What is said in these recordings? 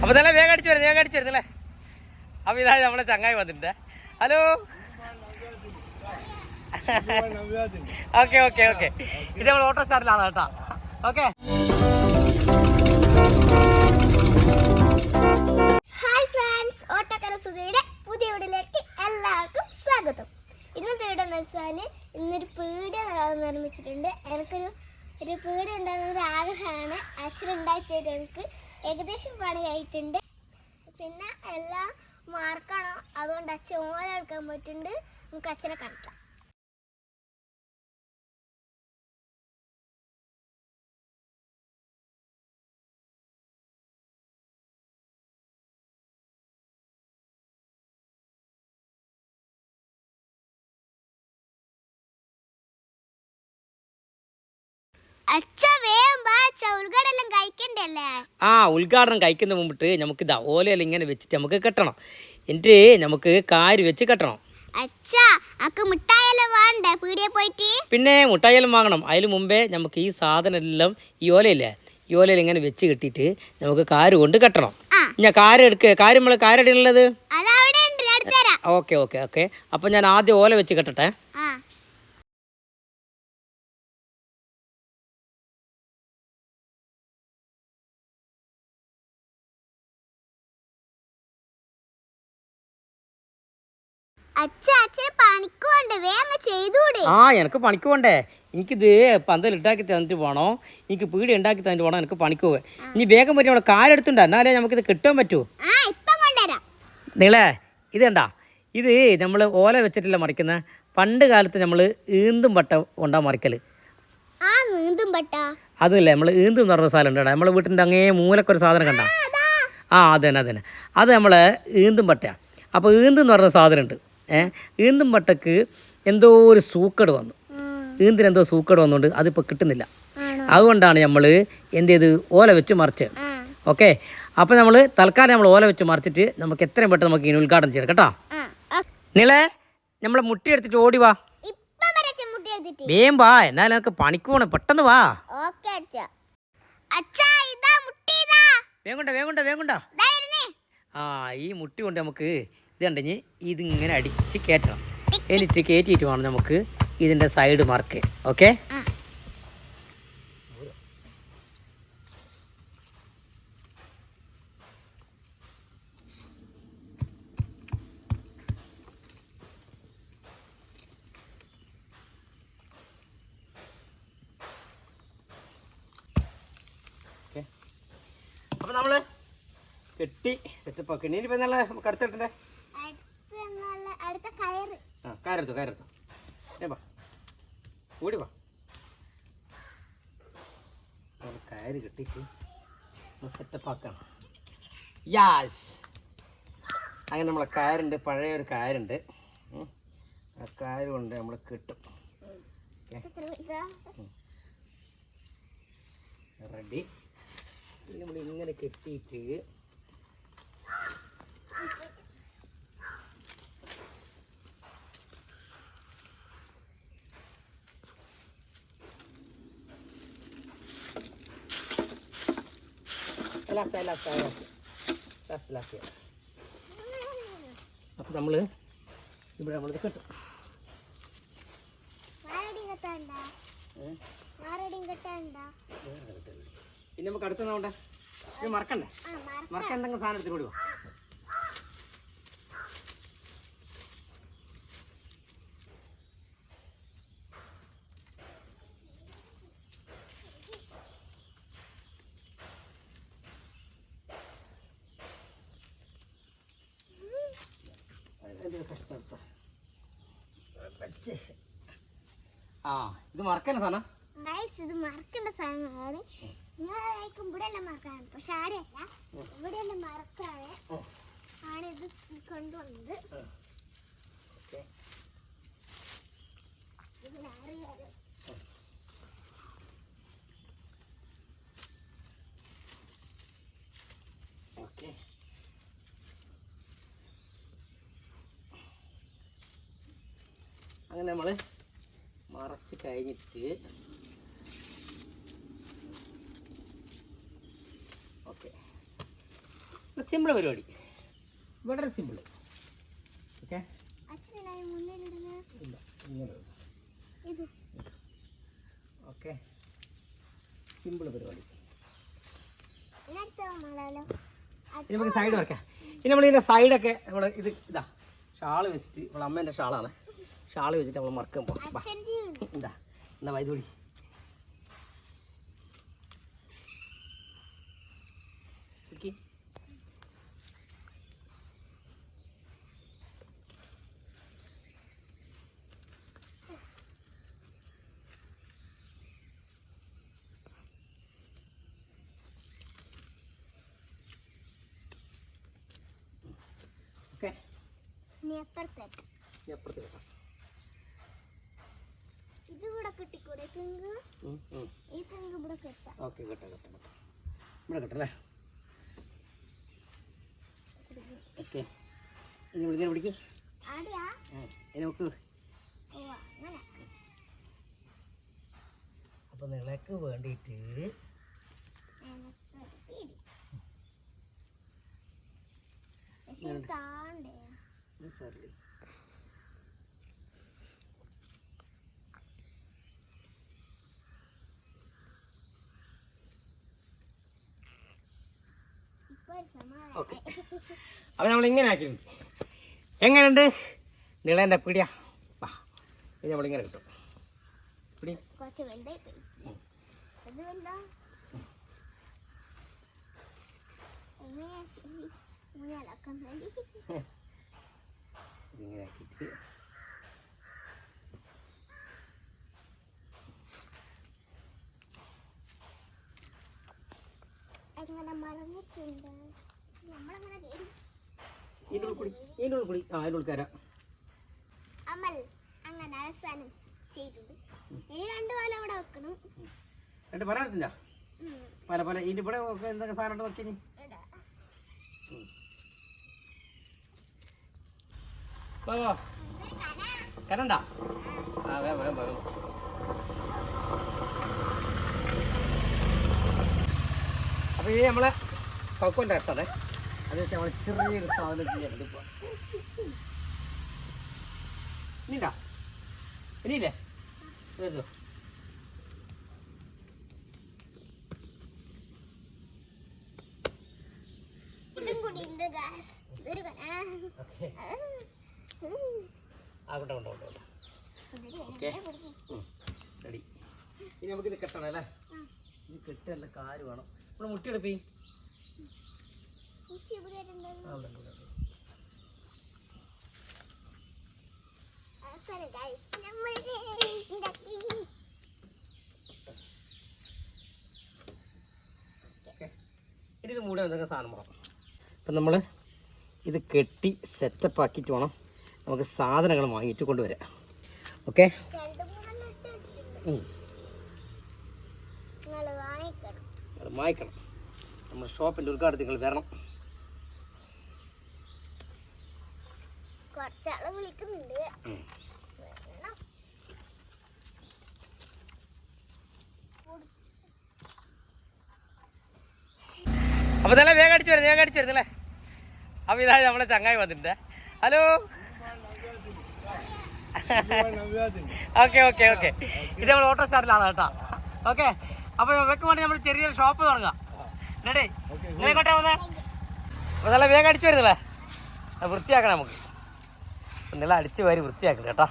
അപ്പൊ നല്ല വേഗം അടിച്ചു വരുന്നത് വേഗം അടിച്ചു വരുന്നല്ലേ അപ്പൊ ഇതാ നമ്മളെ ചങ്ങായി വന്നിട്ടുണ്ട്. ഹലോ? Okay okay okay. ഇത് നമ്മൾ ഓട്ടോ സ്റ്റാൻഡിലാണ് കേട്ടോ. ഓക്കെ. ഹായ് ഫ്രണ്ട്സ് ഓട്ടക്കര പുതിയ എല്ലാവർക്കും സ്വാഗതം. ഇന്നത്തെ ഇന്നൊരു പീടിയ നിർമ്മിച്ചിട്ടുണ്ട്. എനിക്കൊരു ഒരു പീടിയ ഉണ്ടാകുന്ന ഒരു ആഗ്രഹമാണ് അച്ഛൻ ഉണ്ടാക്കിയത് എനിക്ക് ഏകദേശം പണി ആയിട്ടുണ്ട് പിന്നെ എല്ലാം മാർക്കാണ്? അതുകൊണ്ട് അച്ഛൻ ഓല എടുക്കാൻ പറ്റുന്നുണ്ട് നമുക്ക് അച്ഛനെ കാണിക്കാം. അച്ഛ വാ കഴിക്കണ്ടല്ലേ? ആ ഉദ്ഘാടനം കഴിക്കുന്ന മുമ്പിട്ട് നമുക്ക് ഇതാ ഓലയെല്ലാം ഇങ്ങനെ വെച്ചിട്ട് നമുക്ക് കെട്ടണം. എന്നിട്ട് നമുക്ക് കാര് വെച്ച് കെട്ടണം. അച്ഛ അക്ക് മിഠായെല്ലാം വേണ്ടേ? പീടിയെ പോയിട്ട്? പിന്നെ മുട്ടായെല്ലാം വാങ്ങണം. അതിന് മുമ്പേ നമുക്ക് ഈ സാധനം എല്ലാം ഈ ഓലയില്ലേ? ഈ ഓലയിൽ ഇങ്ങനെ വെച്ച് കെട്ടിയിട്ട് നമുക്ക് കാര് കൊണ്ട് കെട്ടണം. ഞാൻ കാര് എടുക്കുക കാര് നമ്മൾ കാരടിയുള്ളത് ഓക്കെ ഓക്കെ ഓക്കെ. അപ്പം ഞാൻ ആദ്യം ഓല വെച്ച് കെട്ടട്ടെ. ആ. ആ എനിക്ക് പണിക്ക് പോണ്ടേ. എനിക്കിത് പന്തൽ ഉണ്ടാക്കി തന്നിട്ട് പോകണോ എനിക്ക് പീടി ഉണ്ടാക്കി തന്നിട്ട് പോകണം എനിക്ക് പണിക്ക് പോവേ. ഇനി വേഗം പറ്റി അവിടെ കാരെടുത്തുണ്ട് എന്നാലേ നമുക്കിത് കിട്ടാൻ പറ്റൂ. നിങ്ങളെ ഇത് കണ്ടാ? ഇത് നമ്മൾ ഓല വെച്ചിട്ടില്ല മറിക്കുന്ന? പണ്ട് കാലത്ത് നമ്മൾ ഈന്തും പട്ട കൊണ്ടാ മറിക്കൽ അതല്ലേ നമ്മൾ ഈന്തും എന്ന് പറഞ്ഞ സാധനം ഉണ്ടാ നമ്മളെ വീട്ടിന്റെ അങ്ങേ മൂലക്കൊരു സാധനം കണ്ട? ആ അത്. തന്നെ അത് തന്നെ അത് നമ്മൾ ഈന്തും പട്ടയാണ് അപ്പോൾ ഈന്തും എന്ന് പറഞ്ഞ സാധനം ഉണ്ട്. ഈന്തും പട്ടക്ക് എന്തോ ഒരു സൂക്കട് വന്നു. ഈന്തിന് എന്തോ സൂക്കട് വന്നുകൊണ്ട് അതിപ്പോൾ കിട്ടുന്നില്ല. അതുകൊണ്ടാണ് നമ്മൾ എന്ത് ചെയ്ത് ഓല വെച്ച് മറിച്ചത്. ആ. ഓക്കെ? അപ്പോൾ നമ്മൾ തൽക്കാലം നമ്മൾ ഓല വെച്ച് മറിച്ചിട്ട് നമുക്ക് എത്രയും പെട്ടെന്ന് നമുക്ക് ഇനി ഉദ്ഘാടനം ചെയ്യണം കേട്ടോ. നിളെ നമ്മളെ മുട്ടി എടുത്തിട്ട് ഓടി വാ. വേം വാ എന്നാലും എനിക്ക് പണിക്ക് പോണേ. പെട്ടെന്ന് വാ. വേഗണ്ട വേഗണ്ട വേഗണ്ട ആ ഈ മുട്ടി കൊണ്ട് നമുക്ക് ഇത് കണ്ടെങ്കിൽ ഇതിങ്ങനെ അടിച്ച് കയറ്റണം. എന്നിട്ട് കയറ്റിയിട്ട് വേണം നമുക്ക് ഇതിന്റെ സൈഡ് മാർക്ക് ഓക്കെ അപ്പൊ അപ്പോൾ നമ്മൾ കെട്ടി സെറ്റപ്പാക്കി ഇനി ഇപ്പം നല്ല നമുക്ക് അടുത്ത കയറ്. ആ കയറെടുത്തു കയറെടുത്തു. ഏ വാ. ഓടി വാ. കയറ് കെട്ടിയിട്ട് സെറ്റപ്പ് ആക്കണം. യാസ് അങ്ങനെ നമ്മളെ കയറുണ്ട് പഴയ ഒരു കയറുണ്ട്. ആ കയറ് കൊണ്ട് നമ്മൾ കിട്ടും. റെഡി നമ്മൾ ഇങ്ങനെ കെട്ടിയിട്ട് ലാസ്റ്റ് ലാസ്റ്റ് ലാസ്റ്റ് ലാസ്റ്റ് അപ്പം നമ്മൾ ഇവിടെ നമ്മളിത് കെട്ടും. പിന്നെ നമുക്ക് അടുത്ത നോണ്ടേ മറക്കണ്ടേ? മറക്കാൻ എന്തെങ്കിലും സാധനം എടുത്തിട്ട് ഓടി വാ ആ ഇത് മറക്കണ്ട സാധനം. ഗൈസ് ഇത് മറക്കേണ്ട സാധനങ്ങളാണ്. നിങ്ങൾ കഴിക്കും ഇവിടെ എല്ലാം മറക്കാണ് പക്ഷെ ആടെയല്ല ഇവിടെ എല്ലാം മറക്കാണ് ആണ് ഇത് കൊണ്ടുവന്നത് ഓക്കെ ഇതിനറിയാലോ ഓക്കെ അങ്ങനെ നമ്മൾ മറച്ച് കഴിഞ്ഞിട്ട് ഓക്കെ. സിമ്പിൾ പരിപാടി. വളരെ സിമ്പിൾ ഓക്കെ? ഇല്ല ഇങ്ങനെ ഓക്കെ? സിമ്പിൾ പരിപാടി. ഇനി നമുക്ക് സൈഡ് വെക്കാം ഇനി നമ്മൾ ഇതിന്റെ സൈഡൊക്കെ നമ്മൾ ഇത് ഇതാ. ഷാൾ വെച്ചിട്ട് നമ്മളെ അമ്മേന്റെ ഷാളാണ്. ഷാൾ വെച്ചിട്ട് നമ്മൾ മറക്കാൻ പോകാം എന്താ എന്നാ വൈദ്യുതി ഓക്കെ. ഇനി അപ്പുറത്തേക്ക് ഇത് ഇവിടെ കിട്ടിക്കൂടെ? പിങ്ക് ഈ പിങ്ക് ഇവിടെ കിട്ടാം. ഓക്കെ കേട്ടോ കേട്ടോ ഇവിടെ കേട്ടല്ലേ ഓക്കെ. ഇനി വിളിക്കാൻ പിടിക്ക്. നോക്ക്. അപ്പോൾ നിളക്ക് വേണ്ടിയിട്ട് സാറില്ലേ ഓക്കെ അപ്പോൾ നമ്മൾ ഇങ്ങനെ ആക്കി. എങ്ങനെയുണ്ട്? നിളേന്റെ പിടിയാ. വാ ഇത് നമ്മളിങ്ങനെ കിട്ടും. പിടി. കുറച്ച് വലുതായി പോയി ഉം. അത് വലുതാ എങ്ങനെയാ ഊഞ്ഞാലാക്കാൻ വേണ്ടി ഇതിങ്ങനെ ആക്കിയിട്ട് അങ്ങനെ മറന്നിട്ടുണ്ട്. നമ്മളങ്ങനെ ചെയ്യും ഇതിന്റെ ഉള്ളിൽ കൂടി ഇതിന്റെ ഉള്ളിൽ കൂടി ആ അതിന്റെ ഉള്ളിൽ കയറാം. അമൽ അങ്ങനെ അവസാനം ഇനി രണ്ട് പാല അവിടെ വെക്കണം. രണ്ട്. പല പല ഇതിന്റെ ഇവിടെ ഒക്കെ എന്തൊക്കെ സാധനം നോക്കി നീ. വാ വാ. കരണ്ട ആ വേഗം വേഗം വേഗം. അപ്പോൾ ഇത് നമ്മളെ കൊക്കോന്റെ അക്ഷതെ അത് വെച്ച് നമ്മൾ ചെറിയൊരു സാധനം ചെയ്യാൻ എടുക്കുക ഇനിണ്ടാ ഇനിയില്ലേ? ഇതെടുത്തോ. ആകട്ടെ കൂടി ഉണ്ട് ആ. ഓക്കെ. റെഡി ഇനി നമുക്കിത് കെട്ടണം അല്ലേ. ഇത് കെട്ടല്ല കാര് വേണം. ഇവിടെ മുട്ടി എടുപ്പി ഇത് എന്തൊക്കെ സാധനം അപ്പം നമ്മൾ ഇത് കെട്ടി സെറ്റപ്പ് ആക്കിയിട്ട് വേണം നമുക്ക് സാധനങ്ങൾ വാങ്ങിയിട്ട് കൊണ്ടുവരാം ഓക്കെ രണ്ട് മൂന്നെണ്ണം ഇട്ട് വെച്ചിട്ടുണ്ട്. നിങ്ങൾ വാങ്ങിക്കണം. അത് നമ്മുടെ ഷോപ്പിന്റെ ഉദ്ഘാടനം നിങ്ങൾ വരണം. കുറച്ചാൾ വിളിക്കുന്നുണ്ട്. അപ്പോൾ ഇതല്ലേ വേഗം അടിച്ചു വരുന്നത് വേഗം അടിച്ചു വരുന്നല്ലേ അപ്പോൾ ഇതാ നമ്മളെ ചങ്ങായി വന്നിട്ടുണ്ട്. ഹലോ? ഓക്കെ ഓക്കെ ഓക്കെ ഇത് നമ്മൾ ഓട്ടോ സ്റ്റാൻഡിലാണ് കേട്ടോ. ഓക്കെ അപ്പോൾ ഇവക്ക് വേണ്ടി നമ്മൾ ചെറിയൊരു ഷോപ്പ് തുടങ്ങാം. റെഡി നിങ്ങൾ ഇങ്ങോട്ടേ വന്നേ. നല്ല വേഗം അടിച്ചു വരുന്നില്ലേ? വൃത്തിയാക്കണം നമുക്ക്. നല്ല അടിച്ചു വാരി വൃത്തിയാക്കണം കേട്ടോ.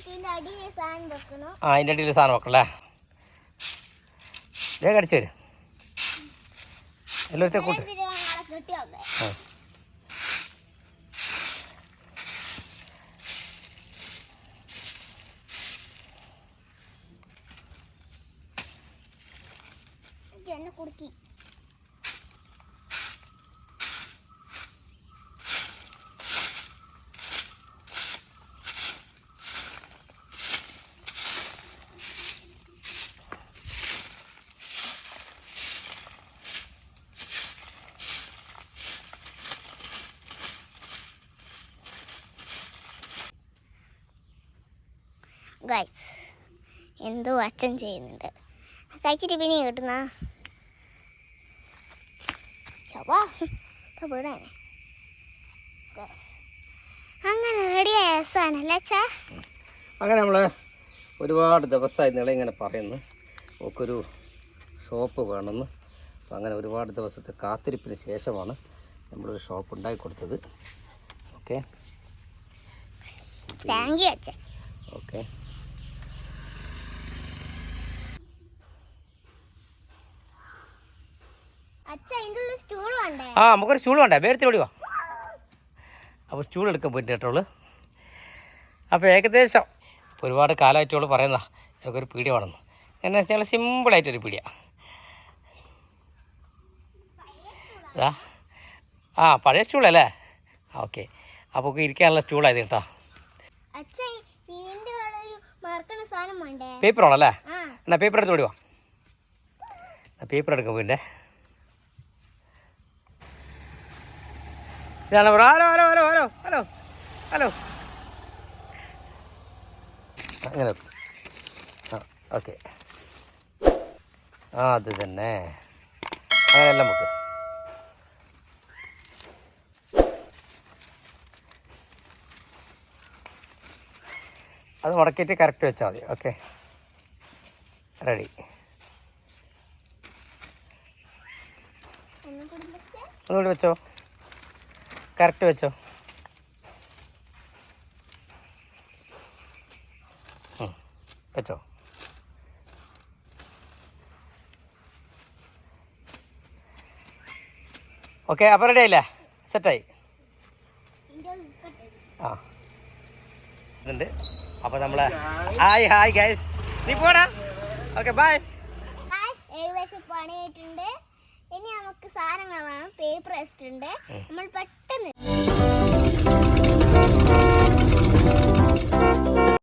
ഇതിന്റെ അടിയിൽ സാധനം വെക്കണം? ആ അതിന്റെ അടിയിൽ സാധനം വെക്കണല്ലേ? വേഗം അടിച്ചു വരും. എല്ലാവരും കൂട്ടി ഇതിൽ കുടുക്കി എന്നെ കുടുക്കി എന്തോ അച്ഛൻ ചെയ്യുന്നുണ്ട്. കഴിച്ചിട്ട് പിന്നെ കിട്ടുന്ന? വീടാനെ അങ്ങനെ റെഡിയായ സാധനല്ലേ അച്ഛാ? അങ്ങനെ നമ്മൾ ഒരുപാട് ദിവസമായി നിള ഇങ്ങനെ പറയുന്നു. ഒക്കൊരു ഷോപ്പ് വേണമെന്ന്. അപ്പം അങ്ങനെ ഒരുപാട് ദിവസത്തെ കാത്തിരിപ്പിന് ശേഷമാണ് നമ്മളൊരു ഷോപ്പ് ഉണ്ടാക്കി കൊടുത്തത്. ഓക്കെ താങ്ക് യു ഓക്കെ അച്ഛ അതിന്റെ ഉള്ളിൽ സ്റ്റൂൾ വേണ്ടേ ആ നമുക്കൊരു സ്റ്റൂൾ വേണ്ടേ? വേരത്തിൽ ഓടി വാ. അപ്പോൾ സ്റ്റൂൾ എടുക്കാൻ പോയിട്ട് കേട്ടോളൂ അപ്പോൾ ഏകദേശം ഒരുപാട് ഒരുപാട് കാലമായിട്ടോൾ പറയുന്ന ഒരു പീടിയ വേണമെന്ന് എന്നു വെച്ചാൽ സിമ്പിളായിട്ടൊരു പീടിയ ഇതാ. ആ പഴയ സ്റ്റൂളല്ലേ ആ ഓക്കെ അപ്പോൾ ഇരിക്കാനുള്ള സ്റ്റൂളായത് കേട്ടോ. പേപ്പർ ആണല്ലേ? എന്നാ പേപ്പർ എടുത്ത് ഓടി വാ. പേപ്പർ എടുക്കാൻ പോയില്ലേ ഇതാണ് bro hello hello hello hello hello hello. അങ്ങനെ. ആ ഓക്കെ. ആ അത് തന്നെ. അങ്ങനെയല്ല നമുക്ക് അത് മുടക്കിയിട്ട് കറക്റ്റ് വെച്ചാൽ മതി. ഓക്കെ. റെഡി. ഒന്നുകൂടി വെച്ചോ? കറക്റ്റ് വെച്ചോ. വെച്ചോ. ഓക്കെ അപ്പോൾ റെഡി ആയില്ലേ? സെറ്റായി. ആ. ഉണ്ട് അപ്പോൾ നമ്മൾ ഹായ് ഹായ് ഗൈസ് നീ പോടാ. ഓക്കെ ബൈ ഏകദേശം പണിയായിട്ടുണ്ട്. ഇനി നമുക്ക് സാധനങ്ങൾ വേണം പേപ്പർ വെച്ചിട്ടുണ്ട് നമ്മൾ പെട്ടെന്ന്